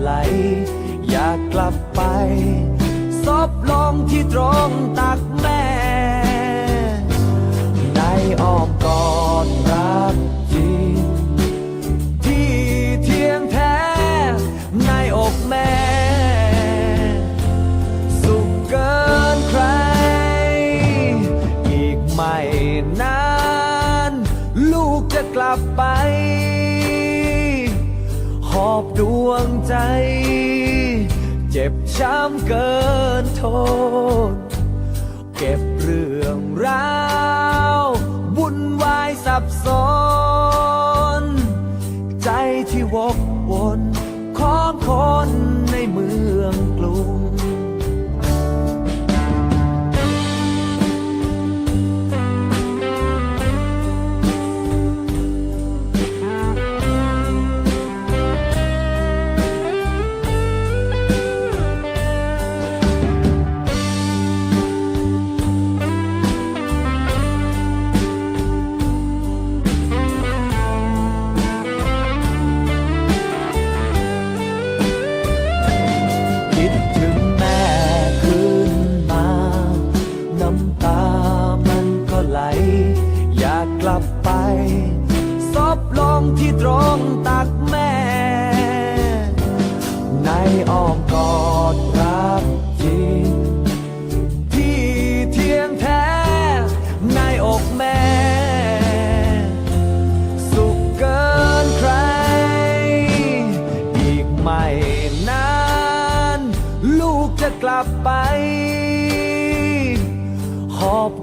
ไหล อยากกลับไปซบลงที่ตรงตักแม่ ในอ้อมกอดรักจริงที่เทียงแท้ ในอกแม่ สุขเกินใคร อีกไม่นาน ลูกจะกลับไป อบดวงใจ เจ็บช้ำเกินทน เก็บเรื่องราววุ่นวายสับสน ตามันก็ไหล อยากกลับไปซบลงที่ตรงตักแม่ ในอ้อมกอดรักจริงที่เทียงแท้ ในอกแม่ สุขเกินใคร อีกไม่นาน ลูกจะกลับไป